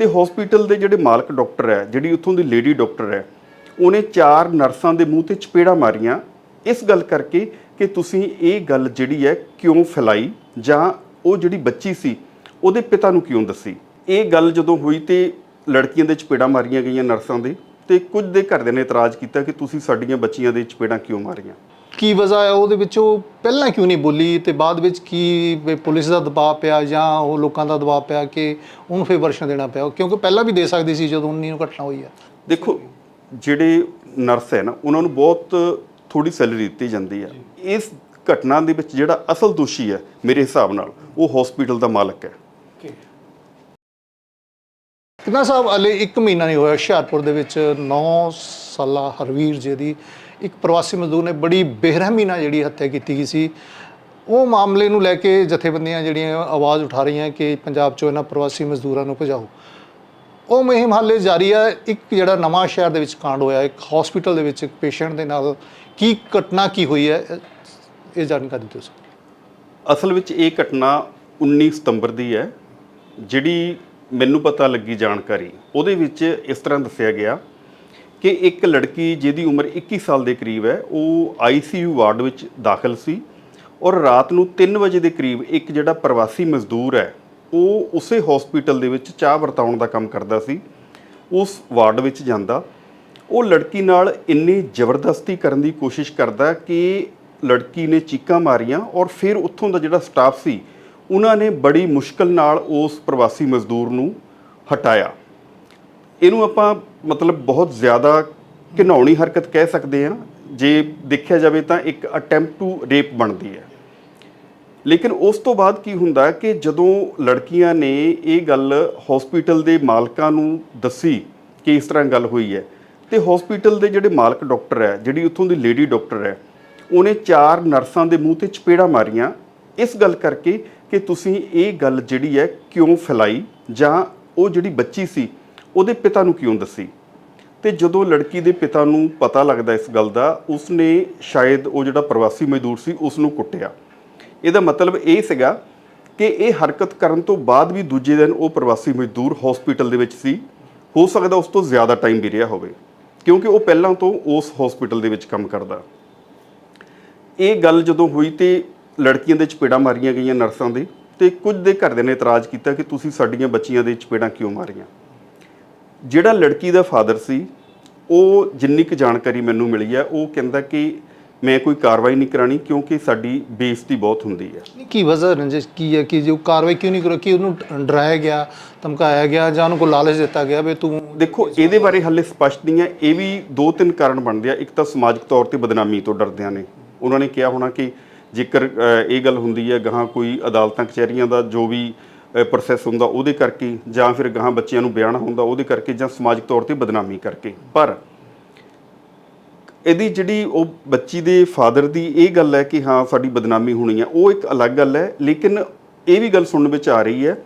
ਤੇ ਹਸਪੀਟਲ ਦੇ ਜਿਹੜੇ ਮਾਲਕ ਡਾਕਟਰ ਹੈ, ਜਿਹੜੀ ਉੱਥੋਂ ਦੀ ਲੇਡੀ ਡਾਕਟਰ ਹੈ, ਉਹਨੇ ਚਾਰ ਨਰਸਾਂ ਦੇ ਮੂੰਹ ਤੇ ਚਪੇੜਾ ਮਾਰੀਆਂ। ਇਸ ਗੱਲ ਕਰਕੇ ਕਿ ਤੁਸੀਂ ਇਹ ਗੱਲ ਜਿਹੜੀ ਹੈ ਕਿਉਂ ਫੈਲਾਈ? ਜਾਂ ਉਹ ਜਿਹੜੀ ਬੱਚੀ ਸੀ, ਉਹਦੇ ਪਿਤਾ ਨੂੰ ਕਿਉਂ ਦੱਸੀ? ਇਹ ਗੱਲ ਜਦੋਂ ਹੋਈ ਤੇ ਲੜਕੀਆਂ ਦੇ ਚਪੇੜਾਂ ਮਾਰੀਆਂ ਗਈਆਂ ਨਰਸਾਂ ਦੇ, ਤੇ ਕੁਝ ਦੇ ਘਰਦਿਆਂ ਨੇ ਇਤਰਾਜ਼ ਕੀਤਾ ਕਿ ਤੁਸੀਂ ਸਾਡੀਆਂ ਬੱਚੀਆਂ ਦੇ ਚਪੇੜਾਂ ਕਿਉਂ ਮਾਰੀਆਂ? ਕੀ ਵਜ੍ਹਾ ਹੈ? ਉਹਦੇ ਵਿੱਚ ਉਹ ਪਹਿਲਾਂ ਕਿਉਂ ਨਹੀਂ ਬੋਲੀ ਤੇ ਬਾਅਦ ਵਿੱਚ ਕੀ ਵੀ ਪੁਲਿਸ ਦਾ ਦਬਾਅ ਪਿਆ ਜਾਂ ਉਹ ਲੋਕਾਂ ਦਾ ਦਬਾਅ ਪਿਆ ਕਿ ਉਹਨੂੰ ਫੇਰ ਵਰਸ਼ਨ ਦੇਣਾ ਪਿਆ? ਕਿਉਂਕਿ ਪਹਿਲਾਂ ਵੀ ਦੇ ਸਕਦੀ ਸੀ ਜਦੋਂ 19 ਨੂੰ ਘਟਨਾ ਹੋਈ ਹੈ। ਦੇਖੋ ਜਿਹੜੇ ਨਰਸ ਹੈ ਨਾ ਉਹਨਾਂ ਨੂੰ ਬਹੁਤ ਥੋੜੀ ਸੈਲਰੀ ਦਿੱਤੀ ਜਾਂਦੀ ਹੈ। ਇਸ ਘਟਨਾ ਦੇ ਵਿੱਚ ਜਿਹੜਾ ਅਸਲ ਦੋਸ਼ੀ ਹੈ ਮੇਰੇ ਹਿਸਾਬ ਨਾਲ ਉਹ ਹਸਪੀਟਲ ਦਾ ਮਾਲਕ ਹੈ। ਕਿੰਨਾ ਸਾਹਿਬ ਹਲੇ 1 ਮਹੀਨਾ ਨਹੀਂ ਹੋਇਆ ਹੁਸ਼ਿਆਰਪੁਰ ਦੇ ਵਿੱਚ 9 ਸਾਲਾ ਹਰਵੀਰ ਜੀ ਦੀ ਇੱਕ ਪ੍ਰਵਾਸੀ ਮਜ਼ਦੂਰ ਨੇ ਬੜੀ ਬੇਰਹਿਮੀ ਨਾਲ ਜਿਹੜੀ ਹੱਤਿਆ ਕੀਤੀ ਗਈ ਸੀ। ਉਹ ਮਾਮਲੇ ਨੂੰ ਲੈ ਕੇ ਜਥੇਬੰਦੀਆਂ ਜਿਹੜੀਆਂ ਆਵਾਜ਼ ਉਠਾ ਰਹੀਆਂ ਕਿ ਪੰਜਾਬ 'ਚੋਂ ਇਹਨਾਂ ਪ੍ਰਵਾਸੀ ਮਜ਼ਦੂਰਾਂ ਨੂੰ ਭਜਾਓ। ਉਹ ਮੁਹਿੰਮ ਹਾਲੇ ਜਾਰੀ ਹੈ ਇੱਕ ਜਿਹੜਾ ਨਵਾਂ ਸ਼ਹਿਰ ਦੇ ਵਿੱਚ ਕਾਂਡ ਹੋਇਆ, ਇੱਕ ਹਸਪੀਟਲ ਦੇ ਵਿੱਚ ਇੱਕ ਪੇਸ਼ੈਂਟ ਦੇ ਨਾਲ ਕੀ ਘਟਨਾ ਕੀ ਹੋਈ ਹੈ, ਇਹ ਜਾਣਕਾਰੀ ਦਿਓ ਸਰ। ਅਸਲ ਵਿੱਚ ਇਹ ਘਟਨਾ 19 ਸਤੰਬਰ ਦੀ ਹੈ, ਜਿਹੜੀ ਮੈਨੂੰ ਪਤਾ ਲੱਗੀ ਜਾਣਕਾਰੀ। ਉਹਦੇ ਵਿੱਚ ਇਸ ਤਰ੍ਹਾਂ ਦੱਸਿਆ ਗਿਆ ਕਿ ਇੱਕ ਲੜਕੀ ਜਿਹਦੀ ਉਮਰ 21 ਸਾਲ ਦੇ ਕਰੀਬ ਹੈ, ਉਹ ਆਈਸੀਯੂ ਵਾਰਡ ਵਿੱਚ ਦਾਖਲ ਸੀ ਔਰ ਰਾਤ ਨੂੰ 3 ਵਜੇ ਦੇ ਕਰੀਬ ਇੱਕ ਜਿਹੜਾ ਪ੍ਰਵਾਸੀ ਮਜ਼ਦੂਰ ਹੈ, ਉਹ ਉਸੇ ਹਸਪੀਟਲ ਦੇ ਵਿੱਚ ਚਾਹ ਵਰਤਾਉਣ ਦਾ ਕੰਮ ਕਰਦਾ ਸੀ, ਉਸ ਵਾਰਡ ਵਿੱਚ ਜਾਂਦਾ। ਉਹ ਲੜਕੀ ਨਾਲ ਇੰਨੀ ਜ਼ਬਰਦਸਤੀ ਕਰਨ ਦੀ ਕੋਸ਼ਿਸ਼ ਕਰਦਾ ਕਿ ਲੜਕੀ ਨੇ ਚੀਕਾਂ ਮਾਰੀਆਂ ਔਰ ਫਿਰ ਉੱਥੋਂ ਦਾ ਜਿਹੜਾ ਸਟਾਫ ਸੀ, ਉਹਨਾਂ ਨੇ ਬੜੀ ਮੁਸ਼ਕਲ ਨਾਲ ਉਸ ਪ੍ਰਵਾਸੀ ਮਜ਼ਦੂਰ ਨੂੰ ਹਟਾਇਆ। ਇਹਨੂੰ ਆਪਾਂ ਮਤਲਬ ਬਹੁਤ ਜ਼ਿਆਦਾ ਘਿਨਾਉਣੀ ਹਰਕਤ ਕਹਿ ਸਕਦੇ ਹਾਂ। ਜੇ ਦੇਖਿਆ ਜਾਵੇ ਤਾਂ ਇੱਕ ਅਟੈਂਪਟ ਟੂ ਰੇਪ ਬਣਦੀ ਹੈ। ਲੇਕਿਨ ਉਸ ਤੋਂ ਬਾਅਦ ਕੀ ਹੁੰਦਾ ਕਿ ਜਦੋਂ ਲੜਕੀਆਂ ਨੇ ਇਹ ਗੱਲ ਹਸਪੀਟਲ ਦੇ ਮਾਲਕਾਂ ਨੂੰ ਦੱਸੀ ਕਿ ਇਸ ਤਰ੍ਹਾਂ ਗੱਲ ਹੋਈ ਹੈ, ਤੇ ਹਸਪੀਟਲ ਦੇ ਜਿਹੜੇ ਮਾਲਕ ਡਾਕਟਰ ਹੈ, ਜਿਹੜੀ ਉੱਥੋਂ ਦੀ ਲੇਡੀ ਡਾਕਟਰ ਹੈ, ਉਹਨੇ ਚਾਰ ਨਰਸਾਂ ਦੇ ਮੂੰਹ ਤੇ ਚਪੇੜਾ ਮਾਰੀਆਂ। ਇਸ ਗੱਲ ਕਰਕੇ ਕਿ ਤੁਸੀਂ ਇਹ ਗੱਲ ਜਿਹੜੀ ਹੈ ਕਿਉਂ ਫੈਲਾਈ ਜਾਂ ਉਹ ਜਿਹੜੀ ਬੱਚੀ ਸੀ ਉਹਦੇ ਪਿਤਾ ਨੂੰ ਕਿਉਂ ਦੱਸੀ? ਤੇ ਜਦੋਂ ਲੜਕੀ ਦੇ ਪਿਤਾ ਨੂੰ ਪਤਾ ਲੱਗਦਾ ਇਸ ਗੱਲ ਦਾ, ਉਸਨੇ ਸ਼ਾਇਦ ਉਹ ਜਿਹੜਾ ਪ੍ਰਵਾਸੀ ਮਜ਼ਦੂਰ ਸੀ ਉਸ ਨੂੰ ਕੁੱਟਿਆ। ਇਹਦਾ ਮਤਲਬ ਇਹ ਸੀਗਾ ਕਿ ਇਹ ਹਰਕਤ ਕਰਨ ਤੋਂ ਬਾਅਦ ਵੀ ਦੂਜੇ ਦਿਨ ਉਹ ਪ੍ਰਵਾਸੀ ਮਜ਼ਦੂਰ ਹਸਪੀਟਲ ਦੇ ਵਿੱਚ ਸੀ। ਹੋ ਸਕਦਾ ਉਸ ਤੋਂ ਜ਼ਿਆਦਾ ਟਾਈਮ ਵੀ ਰਿਹਾ ਹੋਵੇ, ਕਿਉਂਕਿ ਉਹ ਪਹਿਲਾਂ ਤੋਂ ਉਸ ਹਸਪੀਟਲ ਦੇ ਵਿੱਚ ਕੰਮ ਕਰਦਾ। ਇਹ ਗੱਲ ਜਦੋਂ ਹੋਈ ਤੇ ਲੜਕੀਆਂ ਦੇ ਚਪੇੜਾਂ ਮਾਰੀਆਂ ਗਈਆਂ ਨਰਸਾਂ ਦੇ, ਤੇ ਕੁਝ ਦੇ ਘਰਦਿਆਂ ਨੇ ਇਤਰਾਜ਼ ਕੀਤਾ ਕਿ ਤੁਸੀਂ ਸਾਡੀਆਂ ਬੱਚੀਆਂ ਦੇ ਚਪੇੜਾਂ ਕਿਉਂ ਮਾਰੀਆਂ? ਜਿਹੜਾ ਲੜਕੀ ਦਾ ਫਾਦਰ ਸੀ ਉਹ ਜਿੰਨੀ ਕੁ ਜਾਣਕਾਰੀ ਮੈਨੂੰ ਮਿਲੀ ਹੈ ਉਹ ਕਹਿੰਦਾ ਕਿ ਮੈਂ ਕੋਈ ਕਾਰਵਾਈ ਨਹੀਂ ਕਰਾਣੀ ਕਿਉਂਕਿ ਸਾਡੀ ਬੇਇੱਜ਼ਤੀ ਬਹੁਤ ਹੁੰਦੀ ਹੈ। ਕੀ ਵਜ੍ਹਾ ਰੰਜਿਸ਼ ਕੀ ਹੈ ਕਿ ਜੋ ਕਾਰਵਾਈ ਕਿਉਂ ਨਹੀਂ ਕਰੋ ਕਿ ਉਹਨੂੰ ਡਰਾਇਆ ਗਿਆ ਧਮਕਾਇਆ ਗਿਆ ਜਾਂ ਉਹਨੂੰ ਕੋਈ ਲਾਲਚ ਦਿੱਤਾ ਗਿਆ ਵੀ ਤੂੰ ਦੇਖੋ ਇਹਦੇ ਬਾਰੇ ਹਾਲੇ ਸਪਸ਼ਟ ਨਹੀਂ ਹੈ ਇਹ ਵੀ ਦੋ ਤਿੰਨ ਕਾਰਨ ਬਣਦੇ ਆ। ਇੱਕ ਤਾਂ ਸਮਾਜਿਕ ਤੌਰ ਤੇ ਬਦਨਾਮੀ ਤੋਂ ਡਰਦਿਆਂ ਨੇ। ਉਹਨਾਂ ਨੇ ਕਿਹਾ ਹੋਣਾ ਕਿ ਜੇਕਰ ਅ, ਇਹ ਗੱਲ ਹੁੰਦੀ ਹੈ ਗਾਹਾਂ ਕੋਈ ਅਦਾਲਤਾਂ ਕਚਹਿਰੀਆਂ ਦਾ ਜੋ ਵੀ ਪ੍ਰੋਸੈਸ ਹੁੰਦਾ, ਉਹਦੇ ਕਰਕੇ ਜਾਂ ਫਿਰ ਗਾਹਾਂ ਬੱਚਿਆਂ ਨੂੰ ਬਿਆਨ ਹੁੰਦਾ, ਉਹਦੇ ਕਰਕੇ ਜਾਂ ਸਮਾਜਿਕ ਤੌਰ ਤੇ ਬਦਨਾਮੀ ਕਰਕੇ। ਪਰ ਇਹਦੀ ਜਿਹੜੀ ਉਹ ਬੱਚੀ ਦੇ ਫਾਦਰ ਦੀ ਇਹ ਗੱਲ ਹੈ ਕਿ ਹਾਂ, ਸਾਡੀ ਬਦਨਾਮੀ ਹੋਣੀ ਹੈ, ਉਹ ਇੱਕ ਅਲੱਗ ਗੱਲ ਹੈ, ਲੇਕਿਨ ਇਹ ਵੀ ਗੱਲ ਸੁਣਨ ਵਿੱਚ ਆ ਰਹੀ ਹੈ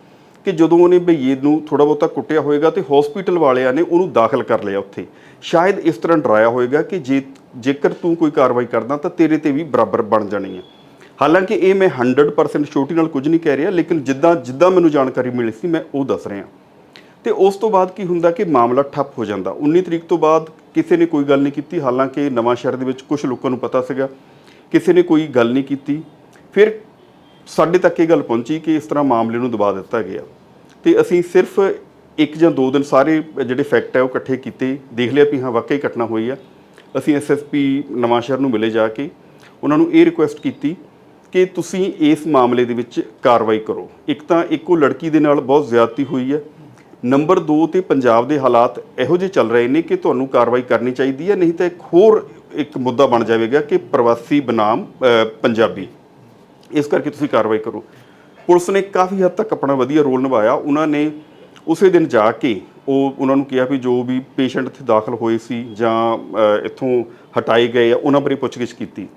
ਕਿ ਜਦੋਂ ਉਹਨੇ ਭਈਏ ਨੂੰ ਥੋੜਾ ਬਹੁਤਾ ਕੁੱਟਿਆ ਹੋਵੇਗਾ ਤੇ ਹਸਪੀਟਲ ਵਾਲਿਆਂ ਨੇ ਉਹਨੂੰ ਦਾਖਲ ਕਰ ਲਿਆ ਉੱਥੇ। ਸ਼ਾਇਦ ਇਸ ਤਰ੍ਹਾਂ ਡਰਾਇਆ ਹੋਵੇਗਾ ਕਿ ਜੇ ਜੇਕਰ ਤੂੰ ਕੋਈ ਕਾਰਵਾਈ ਕਰਦਾ ਤਾਂ ਤੇਰੇ ਤੇ ਵੀ ਬਰਾਬਰ ਬਣ ਜਾਣੀ ਹੈ। ਹਾਲਾਂਕਿ ਇਹ ਮੈਂ 100% ਛੋਟੀ ਨਾਲ ਕੁਝ ਨਹੀਂ ਕਹਿ ਰਿਹਾ, ਲੇਕਿਨ ਜਿੱਦਾਂ ਜਿੱਦਾਂ ਮੈਨੂੰ ਜਾਣਕਾਰੀ ਮਿਲੀ ਸੀ, ਮੈਂ ਉਹ ਦੱਸ ਰਿਹਾ। ਤੇ ਉਸ ਤੋਂ ਬਾਅਦ ਕੀ ਹੁੰਦਾ ਕਿ ਮਾਮਲਾ ਠੱਪ ਹੋ ਜਾਂਦਾ। 19 ਤਰੀਕ ਤੋਂ ਬਾਅਦ ਕਿਸੇ ਨੇ ਕੋਈ ਗੱਲ ਨਹੀਂ ਕੀਤੀ। ਹਾਲਾਂਕਿ ਨਵਾਂ ਸ਼ਹਿਰ ਦੇ ਵਿੱਚ ਕੁਝ ਲੋਕਾਂ ਨੂੰ ਪਤਾ ਸੀਗਾ। ਕਿਸੇ ਨੇ ਕੋਈ ਗੱਲ ਨਹੀਂ ਕੀਤੀ। ਫਿਰ ਸਾਡੇ ਤੱਕ ਇਹ ਗੱਲ ਪਹੁੰਚੀ ਕਿ ਇਸ ਤਰ੍ਹਾਂ ਮਾਮਲੇ ਨੂੰ ਦਬਾ ਦਿੱਤਾ ਗਿਆ। ਤੇ ਅਸੀਂ ਸਿਰਫ ਇੱਕ ਜਾਂ ਦੋ ਦਿਨ ਸਾਰੇ ਜਿਹੜੇ ਫੈਕਟ ਹੈ, ਉਹ ਇਕੱਠੇ ਕੀਤੇ। ਦੇਖ ਲਿਆ ਵੀ ਹਾਂ, ਵਾਕਈ ਘਟਨਾ ਹੋਈ ਆ। ਅਸੀਂ ਐਸਐਸਪੀ ਨਵਾਂ ਸ਼ਹਿਰ ਨੂੰ ਮਿਲੇ ਜਾ ਕੇ। ਉਹਨਾਂ ਨੂੰ ਇਹ ਰਿਕੁਐਸਟ ਕੀਤੀ ਕਿ ਤੁਸੀਂ ਇਸ ਮਾਮਲੇ ਦੇ ਵਿੱਚ ਕਾਰਵਾਈ ਕਰੋ। ਇੱਕ ਤਾਂ ਇੱਕੋ ਲੜਕੀ ਦੇ ਨਾਲ ਬਹੁਤ ਜ਼ਿਆਦਤੀ ਹੋਈ ਹੈ। ਨੰਬਰ 2 ਤੇ ਪੰਜਾਬ ਦੇ ਹਾਲਾਤ ਇਹੋ ਜਿਹੇ ਚੱਲ ਰਹੇ ਨੇ ਕਿ ਤੁਹਾਨੂੰ ਕਾਰਵਾਈ ਕਰਨੀ ਚਾਹੀਦੀ ਹੈ, ਨਹੀਂ ਤਾਂ ਇੱਕ ਹੋਰ ਇੱਕ ਮੁੱਦਾ ਬਣ ਜਾਵੇਗਾ ਕਿ ਪ੍ਰਵਾਸੀ ਬਨਾਮ ਪੰਜਾਬੀ। ਇਸ ਕਰਕੇ ਤੁਸੀਂ ਕਾਰਵਾਈ ਕਰੋ। ਪੁਲਿਸ ਨੇ ਕਾਫੀ ਹੱਦ ਤੱਕ ਆਪਣਾ ਵਧੀਆ ਰੋਲ ਨਿਭਾਇਆ। ਉਹਨਾਂ ਨੇ ਉਸੇ ਦਿਨ ਜਾ ਕੇ ਉਹ, ਉਹਨਾਂ ਨੂੰ ਕਿਹਾ ਵੀ ਜੋ ਵੀ ਪੇਸ਼ੈਂਟ ਇੱਥੇ ਦਾਖਲ ਹੋਏ ਸੀ ਜਾਂ ਇੱਥੋਂ ਹਟਾਏ ਗਏ ਆ, ਉਹਨਾਂ ਬਾਰੇ ਪੁੱਛਗਿੱਛ ਕੀਤੀ।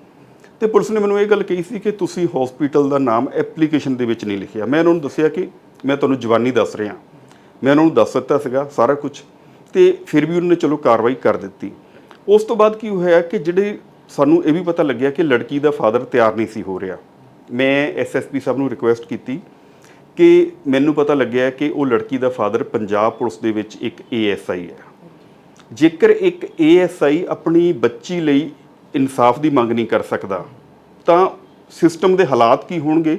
ਤੇ ਪੁਲਿਸ ਨੇ ਮੈਨੂੰ ਇਹ ਗੱਲ ਕਹੀ ਸੀ ਕਿ ਤੁਸੀਂ ਹਸਪੀਟਲ ਦਾ ਨਾਮ ਐਪਲੀਕੇਸ਼ਨ ਦੇ ਵਿੱਚ ਨਹੀਂ ਲਿਖਿਆ। ਮੈਂ ਉਹਨਾਂ ਨੂੰ ਦੱਸਿਆ ਕਿ ਮੈਂ ਤੁਹਾਨੂੰ ਜਵਾਨੀ ਦੱਸ ਰਿਹਾ। ਮੈਂ ਉਹਨਾਂ ਨੂੰ ਦੱਸ ਦਿੱਤਾ ਸੀਗਾ ਸਾਰਾ ਕੁਝ ਤੇ ਫਿਰ ਵੀ ਉਹਨਾਂ ਨੇ ਚਲੋ ਕਾਰਵਾਈ ਕਰ ਦਿੱਤੀ। ਉਸ ਤੋਂ ਬਾਅਦ ਕੀ ਹੋਇਆ ਕਿ ਜਿਹੜੇ ਸਾਨੂੰ ਇਹ ਵੀ ਪਤਾ ਲੱਗਿਆ ਕਿ ਲੜਕੀ ਦਾ ਫਾਦਰ ਤਿਆਰ ਨਹੀਂ ਸੀ ਹੋ ਰਿਹਾ। ਮੈਂ ਐਸਐਸਪੀ ਸਾਹਿਬ ਨੂੰ ਰਿਕੁਐਸਟ ਕੀਤੀ ਕਿ ਮੈਨੂੰ ਪਤਾ ਲੱਗਿਆ ਕਿ ਉਹ ਲੜਕੀ ਦਾ ਫਾਦਰ ਪੰਜਾਬ ਪੁਲਿਸ ਦੇ ਵਿੱਚ ਇੱਕ ਏਐਸਆਈ ਹੈ। ਜੇਕਰ ਇੱਕ ਏਐਸਆਈ ਆਪਣੀ ਬੱਚੀ ਲਈ ਇਨਸਾਫ ਦੀ ਮੰਗ ਨਹੀਂ ਕਰ ਸਕਦਾ ਤਾਂ ਸਿਸਟਮ ਦੇ ਹਾਲਾਤ ਕੀ ਹੋਣਗੇ?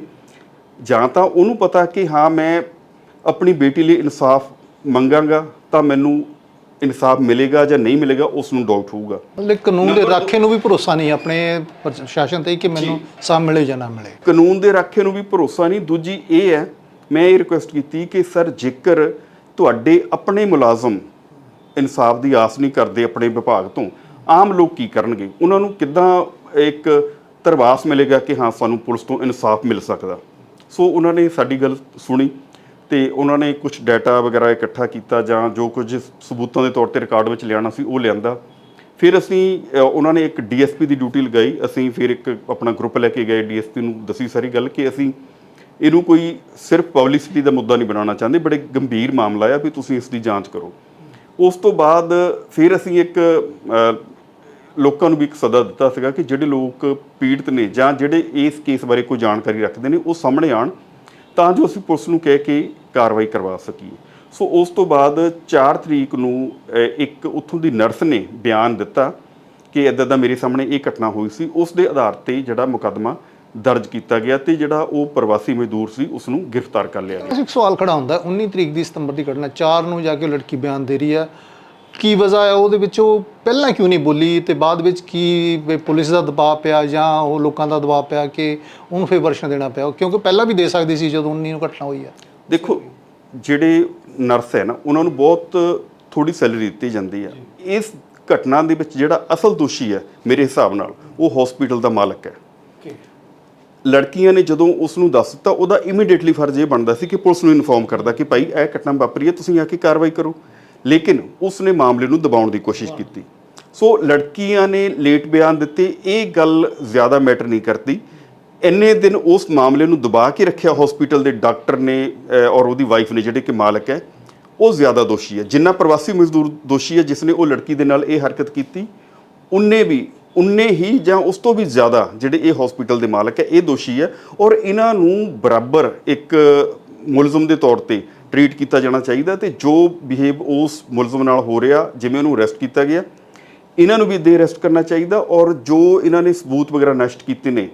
ਜਾਂ ਤਾਂ ਉਹਨੂੰ ਪਤਾ ਕਿ ਹਾਂ ਮੈਂ ਆਪਣੀ ਬੇਟੀ ਲਈ ਇਨਸਾਫ ਮੰਗਾਂਗਾ ਤਾਂ ਮੈਨੂੰ ਇਨਸਾਫ ਮਿਲੇਗਾ ਜਾਂ ਨਹੀਂ ਮਿਲੇਗਾ ਉਸ ਨੂੰ ਡਾਊਟ ਹੋਊਗਾ। ਮਤਲਬ ਕਾਨੂੰਨ ਦੇ ਰਾਖੇ ਨੂੰ ਵੀ ਭਰੋਸਾ ਨਹੀਂ ਆਪਣੇ ਪ੍ਰਸ਼ਾਸਨ ਤੇ ਕਿ ਮੈਨੂੰ ਸਾਹ ਮਿਲੇ ਜਾਂ ਨਾ ਮਿਲੇ। ਕਾਨੂੰਨ ਦੇ ਰਾਖੇ ਨੂੰ ਵੀ ਭਰੋਸਾ ਨਹੀਂ। ਦੂਜੀ ਇਹ ਹੈ ਮੈਂ ਇਹ ਰਿਕੁਐਸਟ ਕੀਤੀ ਕਿ ਸਰ ਜੇਕਰ ਤੁਹਾਡੇ ਆਪਣੇ ਮੁਲਾਜ਼ਮ ਇਨਸਾਫ ਦੀ ਆਸ ਨਹੀਂ ਕਰਦੇ ਆਪਣੇ ਵਿਭਾਗ ਤੋਂ ਆਮ ਲੋਕ ਕੀ ਕਰਨਗੇ? ਉਹਨਾਂ ਨੂੰ ਕਿੱਦਾਂ ਇੱਕ ਤਰਵਾਸ ਮਿਲੇਗਾ ਕਿ ਹਾਂ, ਸਾਨੂੰ ਪੁਲਿਸ ਤੋਂ ਇਨਸਾਫ ਮਿਲ ਸਕਦਾ? ਸੋ ਉਹਨਾਂ ਨੇ ਸਾਡੀ ਗੱਲ ਸੁਣੀ ਤੇ ਉਹਨਾਂ ਨੇ ਕੁਝ ਡਾਟਾ ਵਗੈਰਾ ਇਕੱਠਾ ਕੀਤਾ ਜਾਂ ਜੋ ਕੁਝ ਸਬੂਤਾਂ ਦੇ ਤੌਰ ਤੇ ਰਿਕਾਰਡ ਵਿੱਚ ਲਿਆਉਣਾ ਸੀ, ਉਹ ਲਿਆਂਦਾ। ਫਿਰ ਅਸੀਂ ਉਹਨਾਂ ਨੇ ਇੱਕ ਡੀਐਸਪੀ ਦੀ ਡਿਊਟੀ ਲਗਾਈ। ਅਸੀਂ ਫਿਰ ਇੱਕ ਆਪਣਾ ਗਰੁੱਪ ਲੈ ਕੇ ਗਏ ਡੀਐਸਪੀ ਨੂੰ ਦੱਸੀ ਸਾਰੀ ਗੱਲ ਕਿ ਅਸੀਂ ਇਹਨੂੰ ਕੋਈ ਸਿਰਫ ਪਬਲਿਸਿਟੀ ਦਾ ਮੁੱਦਾ ਨਹੀਂ ਬਣਾਉਣਾ ਚਾਹੁੰਦੇ, ਬੜੇ ਗੰਭੀਰ ਮਾਮਲਾ ਆ ਵੀ ਤੁਸੀਂ ਇਸ ਦੀ ਜਾਂਚ ਕਰੋ। ਉਸ ਤੋਂ ਬਾਅਦ ਫਿਰ ਅਸੀਂ ਇੱਕ ਲੋਕਾਂ ਨੂੰ ਵੀ ਇੱਕ ਸੱਦਾ ਦਿੱਤਾ ਸੀਗਾ ਕਿ ਜਿਹੜੇ ਲੋਕ ਪੀੜਤ ਨੇ ਜਾਂ ਜਿਹੜੇ ਇਸ ਕੇਸ ਬਾਰੇ ਕੋਈ ਜਾਣਕਾਰੀ ਰੱਖਦੇ ਨੇ, ਉਹ ਸਾਹਮਣੇ ਆਣ ਤਾਂ ਜੋ ਅਸੀਂ ਪੁਲਿਸ ਨੂੰ ਕਹਿ ਕੇ ਕਾਰਵਾਈ ਕਰਵਾ ਸਕੀਏ। ਸੋ ਉਸ ਤੋਂ ਬਾਅਦ 4 ਤਰੀਕ ਨੂੰ ਇੱਕ ਉੱਥੋਂ ਦੀ ਨਰਸ ਨੇ ਬਿਆਨ ਦਿੱਤਾ ਕਿ ਇਦਾਂ ਦਾ ਮੇਰੇ ਸਾਹਮਣੇ ਇਹ ਘਟਨਾ ਹੋਈ ਸੀ। ਉਸ ਦੇ ਆਧਾਰ ਤੇ ਜਿਹੜਾ ਮੁਕੱਦਮਾ ਦਰਜ ਕੀਤਾ ਗਿਆ ਤੇ ਜਿਹੜਾ ਉਹ ਪ੍ਰਵਾਸੀ ਮਜ਼ਦੂਰ ਸੀ, ਉਸ ਨੂੰ ਗ੍ਰਿਫਤਾਰ ਕਰ ਲਿਆ ਗਿਆ। ਇੱਕ ਸਵਾਲ ਖੜਾ ਹੁੰਦਾ 19 ਤਰੀਕ ਦੀ ਸਤੰਬਰ ਦੀ ਘਟਨਾ 4 ਨੂੰ ਜਾ ਕੇ ਲੜਕੀ ਬਿਆਨ ਦੇ ਰਹੀ ਹੈ ਕੀ ਵਜ੍ਹਾ ਹੈ? ਉਹਦੇ ਵਿੱਚ ਉਹ ਪਹਿਲਾਂ ਕਿਉਂ ਨਹੀਂ ਬੋਲੀ ਤੇ ਬਾਅਦ ਵਿੱਚ ਕੀ ਵੀ ਪੁਲਿਸ ਦਾ ਦਬਾਅ ਪਿਆ ਜਾਂ ਉਹ ਲੋਕਾਂ ਦਾ ਦਬਾਅ ਪਿਆ ਕਿ ਉਹਨੂੰ ਫੇਰ ਵਰਸ਼ਨ ਦੇਣਾ ਪਿਆ? ਕਿਉਂਕਿ ਪਹਿਲਾਂ ਵੀ ਦੇ ਸਕਦੀ ਸੀ ਜਦੋਂ 19 ਨੂੰ ਘਟਨਾ ਹੋਈ ਹੈ। ਦੇਖੋ ਜਿਹੜੇ ਨਰਸ ਹੈ ਨਾ ਉਹਨਾਂ ਨੂੰ ਬਹੁਤ ਥੋੜੀ ਸੈਲਰੀ ਦਿੱਤੀ ਜਾਂਦੀ ਹੈ। ਇਸ ਘਟਨਾ ਦੇ ਵਿੱਚ ਜਿਹੜਾ ਅਸਲ ਦੋਸ਼ੀ ਹੈ ਮੇਰੇ ਹਿਸਾਬ ਨਾਲ ਉਹ ਹਸਪੀਟਲ ਦਾ ਮਾਲਕ ਹੈ। ਲੜਕੀਆਂ ਨੇ ਜਦੋਂ ਉਸ ਨੂੰ ਦੱਸ ਦਿੱਤਾ ਉਹਦਾ ਇਮੀਡੀਏਟਲੀ ਫਰਜ਼ ਇਹ ਬਣਦਾ ਸੀ ਕਿ ਪੁਲਿਸ ਨੂੰ ਇਨਫੋਰਮ ਕਰਦਾ ਕਿ ਭਾਈ ਇਹ ਘਟਨਾ ਵਾਪਰੀ ਹੈ ਤੁਸੀਂ ਆ ਕੇ ਕਾਰਵਾਈ ਕਰੋ। ਲੇਕਿਨ ਉਸ ਨੇ ਮਾਮਲੇ ਨੂੰ ਦਬਾਉਣ ਦੀ ਕੋਸ਼ਿਸ਼ ਕੀਤੀ। ਸੋ ਲੜਕੀਆਂ ਨੇ ਲੇਟ ਬਿਆਨ ਦਿੱਤੇ ਇਹ ਗੱਲ ਜ਼ਿਆਦਾ ਮੈਟਰ ਨਹੀਂ ਕਰਦੀ। ਇੰਨੇ ਦਿਨ ਉਸ ਮਾਮਲੇ ਨੂੰ ਦਬਾ ਕੇ ਰੱਖਿਆ ਹਸਪੀਟਲ ਦੇ ਡਾਕਟਰ ਨੇ ਔਰ ਉਹਦੀ ਵਾਈਫ ਨੇ ਜਿਹੜੇ ਕਿ ਮਾਲਕ ਹੈ ਉਹ ਜ਼ਿਆਦਾ ਦੋਸ਼ੀ ਹੈ। ਜਿੰਨਾ ਪ੍ਰਵਾਸੀ ਮਜ਼ਦੂਰ ਦੋਸ਼ੀ ਹੈ ਜਿਸ ਨੇ ਉਹ ਲੜਕੀ ਦੇ ਨਾਲ ਇਹ ਹਰਕਤ ਕੀਤੀ ਉਨੇ ਵੀ ਉਨੇ ਹੀ ਜਾਂ ਉਸ ਤੋਂ ਵੀ ਜ਼ਿਆਦਾ ਜਿਹੜੇ ਇਹ ਹਸਪੀਟਲ ਦੇ ਮਾਲਕ ਹੈ ਇਹ ਦੋਸ਼ੀ ਹੈ। ਔਰ ਇਹਨਾਂ ਨੂੰ ਬਰਾਬਰ ਇੱਕ ਮੁਲਜ਼ਮ ਦੇ ਤੌਰ ਤੇ ਟਰੀਟ ਕੀਤਾ ਜਾਣਾ ਚਾਹੀਦਾ ਤੇ ਜੋ ਬਿਹੇਵ ਉਸ ਮੁਲਜ਼ਮ ਨਾਲ ਹੋ ਰਿਹਾ ਜਿਵੇਂ ਉਹਨੂੰ ਅਰੈਸਟ ਕੀਤਾ ਗਿਆ ਇਹਨਾਂ ਨੂੰ ਵੀ ਦੇ ਅਰੈਸਟ ਕਰਨਾ ਚਾਹੀਦਾ ਔਰ ਜੋ ਇਹਨਾਂ ਨੇ ਸਬੂਤ ਵਗੈਰਾ ਨਸ਼ਟ ਕੀਤੇ ਨੇ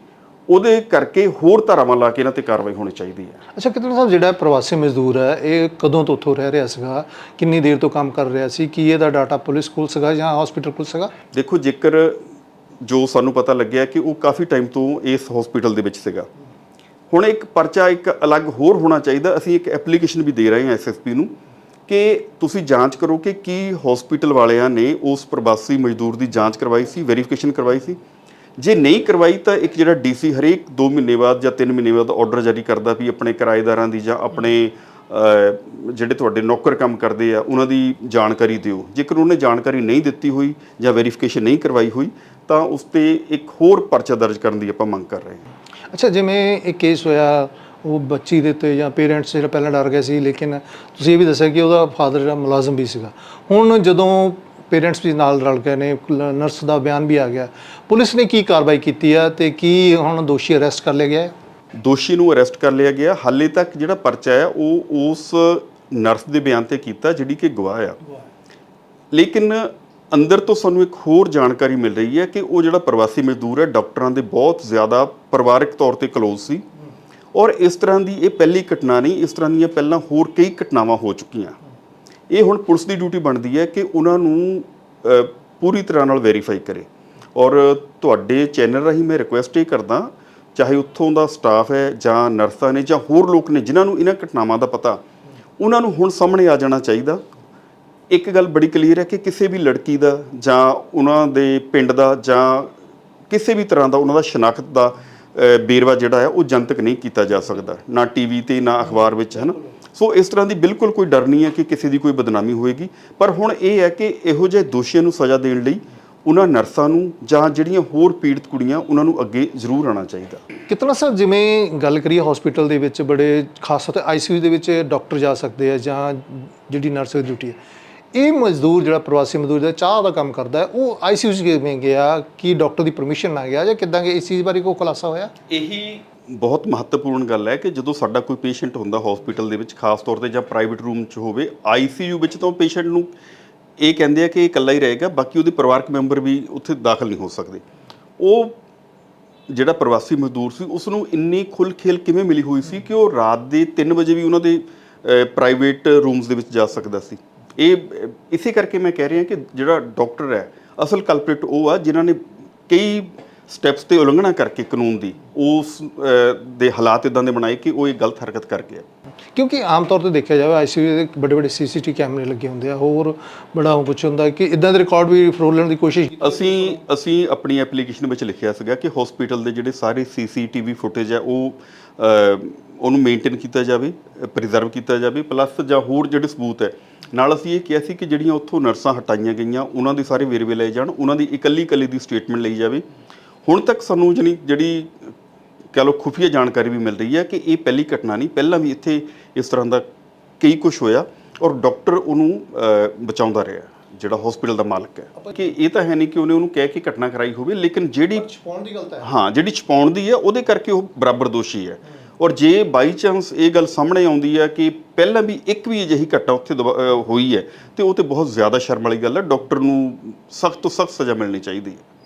ਉਹਦੇ ਕਰਕੇ ਹੋਰ ਧਾਰਾਵਾਂ ਲਾ ਕੇ ਇਹਨਾਂ ਤੇ ਕਾਰਵਾਈ ਹੋਣੀ ਚਾਹੀਦੀ ਹੈ। ਅੱਛਾ ਕਿਤਨਾ ਸਾਹਿਬ ਜਿਹੜਾ ਪ੍ਰਵਾਸੀ ਮਜ਼ਦੂਰ ਹੈ ਇਹ ਕਦੋਂ ਤੋਂ ਉੱਥੋਂ ਰਹਿ ਰਿਹਾ ਸੀਗਾ? ਕਿੰਨੀ ਦੇਰ ਤੋਂ ਕੰਮ ਕਰ ਰਿਹਾ ਸੀ? ਕੀ ਇਹਦਾ ਡਾਟਾ ਪੁਲਿਸ ਕੋਲ ਸੀਗਾ ਜਾਂ ਹਸਪੀਟਲ ਕੋਲ ਸੀਗਾ? ਦੇਖੋ ਜੇਕਰ ਜੋ ਸਾਨੂੰ ਪਤਾ ਲੱਗਿਆ ਕਿ ਉਹ ਕਾਫੀ ਟਾਈਮ ਤੋਂ ਇਸ ਹਸਪੀਟਲ ਦੇ ਵਿੱਚ ਸੀਗਾ ਹੁਣ ਇੱਕ ਪਰਚਾ ਇੱਕ ਅਲੱਗ ਹੋਰ ਹੋਣਾ ਚਾਹੀਦਾ। ਅਸੀਂ ਇੱਕ ਐਪਲੀਕੇਸ਼ਨ ਵੀ ਦੇ ਰਹੇ ਹਾਂ ਐਸਐਸਪੀ ਨੂੰ ਕਿ ਤੁਸੀਂ ਜਾਂਚ ਕਰੋ ਕਿ ਕੀ ਹਸਪੀਟਲ ਵਾਲਿਆਂ ਨੇ ਉਸ ਪ੍ਰਵਾਸੀ ਮਜ਼ਦੂਰ ਦੀ ਜਾਂਚ ਕਰਵਾਈ ਸੀ ਵੈਰੀਫਿਕੇਸ਼ਨ ਕਰਵਾਈ ਸੀ। ਜੇ ਨਹੀਂ ਕਰਵਾਈ ਤਾਂ ਇੱਕ ਜਿਹੜਾ ਡੀਸੀ ਹਰੇਕ 2 ਮਹੀਨੇ ਬਾਅਦ ਜਾਂ 3 ਮਹੀਨੇ ਬਾਅਦ ਆਰਡਰ ਜਾਰੀ ਕਰਦਾ ਵੀ ਆਪਣੇ ਕਿਰਾਏਦਾਰਾਂ ਦੀ ਜਾਂ ਆਪਣੇ ਜਿਹੜੇ ਤੁਹਾਡੇ ਨੌਕਰ ਕੰਮ ਕਰਦੇ ਆ, ਉਹਨਾਂ ਦੀ ਜਾਣਕਾਰੀ ਦਿਓ। ਜੇਕਰ ਉਹਨੇ ਜਾਣਕਾਰੀ ਨਹੀਂ ਦਿੱਤੀ ਹੋਈ ਜਾਂ ਵੈਰੀਫਿਕੇਸ਼ਨ ਨਹੀਂ ਕਰਵਾਈ ਹੋਈ, ਤਾਂ ਉਸ ਤੇ ਇੱਕ ਹੋਰ ਪਰਚਾ ਦਰਜ ਕਰਨ ਦੀ ਆਪਾਂ ਮੰਗ ਕਰ ਰਹੇ ਹਾਂ। ਅੱਛਾ, ਜਿਵੇਂ ਇਹ ਕੇਸ ਹੋਇਆ, ਉਹ ਬੱਚੀ ਦੇ ਉੱਤੇ ਜਾਂ ਪੇਰੈਂਟਸ ਜਿਹੜਾ ਪਹਿਲਾਂ ਡਰ ਗਏ ਸੀ, ਲੇਕਿਨ ਤੁਸੀਂ ਇਹ ਵੀ ਦੱਸਿਆ ਕਿ ਉਹਦਾ ਫਾਦਰ ਜਿਹੜਾ ਮੁਲਾਜ਼ਮ ਵੀ ਸੀਗਾ। ਹੁਣ ਜਦੋਂ ਪੇਰੈਂਟਸ ਵੀ ਨਾਲ ਰਲ ਗਏ ਨੇ ਨਰਸ ਦਾ ਬਿਆਨ ਵੀ ਆ ਗਿਆ, ਪੁਲਿਸ ਨੇ ਕੀ ਕਾਰਵਾਈ ਕੀਤੀ ਆ ਤੇ ਕੀ ਹੁਣ ਦੋਸ਼ੀ ਅਰੈਸਟ ਕਰ ਲਿਆ ਗਿਆ ਹੈ? ਦੋਸ਼ੀ ਨੂੰ ਅਰੈਸਟ ਕਰ ਲਿਆ ਗਿਆ। ਹਾਲੇ ਤੱਕ ਜਿਹੜਾ ਪਰਚਾ ਹੈ, ਉਹ ਉਸ ਨਰਸ ਦੇ ਬਿਆਨ ਤੇ ਕੀਤਾ, ਜਿਹੜੀ ਕਿ ਗਵਾਹ ਆ। ਲੇਕਿਨ ਅੰਦਰ ਤੋਂ ਸਾਨੂੰ ਇੱਕ ਹੋਰ ਜਾਣਕਾਰੀ ਮਿਲ ਰਹੀ ਹੈ ਕਿ ਉਹ ਜਿਹੜਾ ਪ੍ਰਵਾਸੀ ਮਜ਼ਦੂਰ ਹੈ, ਡਾਕਟਰਾਂ ਦੇ ਬਹੁਤ ਜ਼ਿਆਦਾ ਪਰਿਵਾਰਕ ਤੌਰ ਤੇ ਕਲੋਜ਼ ਸੀ ਔਰ ਇਸ ਤਰ੍ਹਾਂ ਦੀ ਇਹ ਪਹਿਲੀ ਘਟਨਾ ਨਹੀਂ, ਇਸ ਤਰ੍ਹਾਂ ਦੀਆਂ ਪਹਿਲਾਂ ਹੋਰ ਕਈ ਘਟਨਾਵਾਂ ਹੋ ਚੁੱਕੀਆਂ। ਇਹ ਹੁਣ ਪੁਲਿਸ ਦੀ ਡਿਊਟੀ ਬਣਦੀ ਹੈ ਕਿ ਉਹਨਾਂ ਨੂੰ ਪੂਰੀ ਤਰ੍ਹਾਂ ਨਾਲ ਵੈਰੀਫਾਈ ਕਰੇ। ਔਰ ਤੁਹਾਡੇ ਚੈਨਲ ਰਾਹੀਂ ਮੈਂ ਰਿਕੁਐਸਟ ਇਹ ਕਰਦਾ, ਚਾਹੇ ਉੱਥੋਂ ਦਾ ਸਟਾਫ ਹੈ ਜਾਂ ਨਰਸਾਂ ਨੇ ਜਾਂ ਹੋਰ ਲੋਕ ਨੇ ਜਿਨ੍ਹਾਂ ਨੂੰ ਇਹਨਾਂ ਘਟਨਾਵਾਂ ਦਾ ਪਤਾ, ਉਹਨਾਂ ਨੂੰ ਹੁਣ ਸਾਹਮਣੇ ਆ ਜਾਣਾ ਚਾਹੀਦਾ। ਇੱਕ ਗੱਲ ਬੜੀ ਕਲੀਅਰ ਹੈ ਕਿ ਕਿਸੇ ਵੀ ਲੜਕੀ ਦਾ ਜਾਂ ਉਹਨਾਂ ਦੇ ਪਿੰਡ ਦਾ ਜਾਂ ਕਿਸੇ ਵੀ ਤਰ੍ਹਾਂ ਦਾ ਉਹਨਾਂ ਦਾ ਸ਼ਨਾਖਤ ਦਾ ਅ, ਵੇਰਵਾ ਜਿਹੜਾ ਹੈ ਉਹ ਜਨਤਕ ਨਹੀਂ ਕੀਤਾ ਜਾ ਸਕਦਾ ਨਾ ਟੀਵੀ ਤੇ ਨਾ ਅਖਬਾਰ ਵਿੱਚ ਹੈ ਨਾ? ਸੋ ਇਸ ਤਰ੍ਹਾਂ ਦੀ ਬਿਲਕੁਲ ਕੋਈ ਡਰ ਨਹੀਂ ਹੈ ਕਿ ਕਿਸੇ ਦੀ ਕੋਈ ਬਦਨਾਮੀ ਹੋਏਗੀ। ਪਰ ਹੁਣ ਇਹ ਹੈ ਕਿ ਇਹੋ ਜਿਹੇ ਦੋਸ਼ੀਆਂ ਨੂੰ ਸਜ਼ਾ ਦੇਣ ਲਈ ਉਹਨਾਂ ਨਰਸਾਂ ਨੂੰ ਜਾਂ ਜਿਹੜੀਆਂ ਹੋਰ ਪੀੜਤ ਕੁੜੀਆਂ ਉਹਨਾਂ ਨੂੰ ਅੱਗੇ ਜ਼ਰੂਰ ਆਉਣਾ ਚਾਹੀਦਾ। ਕਿਤਨਾ ਸਰ ਜਿਵੇਂ ਗੱਲ ਕਰੀਏ ਹਸਪੀਟਲ ਦੇ ਵਿੱਚ ਬੜੇ ਖਾਸ ਤੌਰ ਤੇ ਆਈਸੀਯੂ ਦੇ ਵਿੱਚ ਡਾਕਟਰ ਜਾ ਸਕਦੇ ਆ ਜਾਂ ਜਿਹੜੀ ਨਰਸ ਦੀ ਡਿਊਟੀ ਹੈ। ਇਹ ਮਜ਼ਦੂਰ ਜਿਹੜਾ ਪ੍ਰਵਾਸੀ ਮਜ਼ਦੂਰ ਜਿਹੜਾ ਚਾਹ ਦਾ ਕੰਮ ਕਰਦਾ ਹੈ, ਉਹ ਆਈਸੀਯੂ 'ਚ ਕਿਵੇਂ ਗਿਆ? ਕਿ ਡਾਕਟਰ ਦੀ ਪਰਮਿਸ਼ਨ ਨਾ ਗਿਆ ਜਾਂ ਕਿੱਦਾਂ ਗਿਆ? ਇਸ ਚੀਜ਼ ਬਾਰੇ ਕੋਈ ਖੁਲਾਸਾ ਹੋਇਆ? ਇਹੀ ਬਹੁਤ ਮਹੱਤਵਪੂਰਨ ਗੱਲ ਹੈ ਕਿ ਜਦੋਂ ਸਾਡਾ ਕੋਈ ਪੇਸ਼ੈਂਟ ਹੁੰਦਾ ਹਸਪੀਟਲ ਦੇ ਵਿੱਚ, ਖਾਸ ਤੌਰ ਤੇ ਜਾਂ ਪ੍ਰਾਈਵੇਟ ਰੂਮ 'ਚ ਹੋਵੇ ਆਈਸੀਯੂ ਵਿੱਚ ਤਾਂ ਪੇਸ਼ੈਂਟ ਨੂੰ ਇਹ ਕਹਿੰਦੇ ਆ ਕਿ ਇਹ ਇਕੱਲਾ ਹੀ ਰਹੇਗਾ, ਬਾਕੀ ਉਹਦੇ ਪਰਿਵਾਰਕ ਮੈਂਬਰ ਵੀ ਉੱਥੇ ਦਾਖਲ ਨਹੀਂ ਹੋ ਸਕਦੇ। ਉਹ ਜਿਹੜਾ ਪ੍ਰਵਾਸੀ ਮਜ਼ਦੂਰ ਸੀ ਉਸ ਨੂੰ ਇੰਨੀ ਖੁੱਲ੍ਹ ਖੇਲ ਕਿਵੇਂ ਮਿਲੀ ਹੋਈ ਸੀ ਕਿ ਉਹ ਰਾਤ ਦੇ 3 ਵਜੇ ਵੀ ਉਹਨਾਂ ਦੇ ਪ੍ਰਾਈਵੇਟ ਰੂਮਸ ਦੇ ਵਿੱਚ ਜਾ ਸਕਦਾ ਸੀ? ਇਹ, ਇਸੇ ਕਰਕੇ ਮੈਂ ਕਹਿ ਰਿਹਾ ਕਿ ਜਿਹੜਾ ਡਾਕਟਰ ਹੈ, ਅਸਲ ਕਲਪ੍ਰਿਟ ਉਹ ਆ ਜਿਨ੍ਹਾਂ ਨੇ ਕਈ ਸਟੈਪਸ ਤੇ ਉਲੰਘਣਾ ਕਰਕੇ ਕਾਨੂੰਨ ਦੀ ਉਸ ਦੇ ਹਾਲਾਤ ਇਦਾਂ ਦੇ ਬਣਾਏ ਕਿ ਉਹ ਇਹ ਗਲਤ ਹਰਕਤ ਕਰ ਗਿਆ। ਕਿਉਂਕਿ ਆਮ ਤੌਰ ਤੇ ਦੇਖਿਆ ਜਾਵੇ ਆਈਸੀਯੂ ਦੇ ਵੱਡੇ ਵੱਡੇ ਸੀਸੀਟੀ ਕੈਮਰੇ ਲੱਗੇ ਹੁੰਦੇ ਆ ਹੋਰ ਬੜਾ ਕੁਝ ਹੁੰਦਾ ਕਿ ਇਦਾਂ ਦੇ ਰਿਕਾਰਡ ਵੀ ਫਰੋਲਣ ਦੀ ਕੋਸ਼ਿਸ਼ ਅਸੀਂ ਅਸੀਂ ਆਪਣੀ ਐਪਲੀਕੇਸ਼ਨ ਵਿੱਚ ਲਿਖਿਆ ਸੀਗਾ ਕਿ ਹਸਪੀਟਲ ਦੇ ਜਿਹੜੇ ਸਾਰੇ ਸੀਸੀਟੀਵੀ ਫੁਟੇਜ ਹੈ ਉਹ ਉਹਨੂੰ ਮੇਨਟੇਨ ਕੀਤਾ ਜਾਵੇ ਪ੍ਰੀਜ਼ਰਵ ਕੀਤਾ ਜਾਵੇ ਪਲੱਸ ਜਾਂ ਹੋਰ ਜਿਹੜੇ ਸਬੂਤ ਹੈ ਨਾਲ ਅਸੀਂ ਇਹ ਕਿਹਾ ਸੀ ਕਿ ਜਿਹੜੀਆਂ ਉੱਥੋਂ ਨਰਸਾਂ ਹਟਾਈਆਂ ਗਈਆਂ ਉਹਨਾਂ ਦੇ ਸਾਰੇ ਵੇਰਵੇ ਲਏ ਜਾਣ ਉਹਨਾਂ ਦੀ ਇਕੱਲੀ ਇਕੱਲੀ ਦੀ ਸਟੇਟਮੈਂਟ ਲਈ ਜਾਵੇ। ਹੁਣ ਤੱਕ ਸਾਨੂੰ ਜਿਹੜੀ ਜਿਹੜੀ ਕਹ ਲਓ ਖੁਫੀਆ ਜਾਣਕਾਰੀ ਵੀ ਮਿਲ ਰਹੀ ਹੈ ਕਿ ਇਹ ਪਹਿਲੀ ਘਟਨਾ ਨਹੀਂ ਪਹਿਲਾਂ ਵੀ ਇੱਥੇ ਇਸ ਤਰ੍ਹਾਂ ਦਾ ਕਈ ਕੁਝ ਹੋਇਆ ਔਰ ਡਾਕਟਰ ਉਹਨੂੰ ਬਚਾਉਂਦਾ ਰਿਹਾ ਜਿਹੜਾ ਹਸਪੀਟਲ ਦਾ ਮਾਲਕ ਹੈ। ਕਿ ਇਹ ਤਾਂ ਹੈ ਨਹੀਂ ਕਿ ਉਹਨੇ ਉਹਨੂੰ ਕਹਿ ਕੇ ਘਟਨਾ ਕਰਾਈ ਹੋਵੇ ਲੇਕਿਨ ਜਿਹੜੀ ਛਪਾਉਣ ਦੀ ਗਲਤ ਹੈ। ਹਾਂ ਜਿਹੜੀ ਛਪਾਉਣ ਦੀ ਹੈ ਉਹਦੇ ਕਰਕੇ ਉਹ ਬਰਾਬਰ ਦੋਸ਼ੀ ਹੈ। ਔਰ ਜੇ ਬਾਈ ਚਾਂਸ ਇਹ ਗੱਲ ਸਾਹਮਣੇ ਆਉਂਦੀ ਹੈ ਕਿ ਪਹਿਲਾਂ ਵੀ ਇੱਕ ਵੀ ਅਜਿਹੀ ਘਟਨਾ ਉੱਥੇ ਹੋਈ ਹੈ ਤੇ ਉਹ ਤੇ ਬਹੁਤ ਜ਼ਿਆਦਾ ਸ਼ਰਮ ਵਾਲੀ ਗੱਲ ਹੈ ਡਾਕਟਰ ਨੂੰ ਸਖਤ ਤੋਂ ਸਖਤ ਸਜ਼ਾ ਮਿਲਣੀ ਚਾਹੀਦੀ ਹੈ।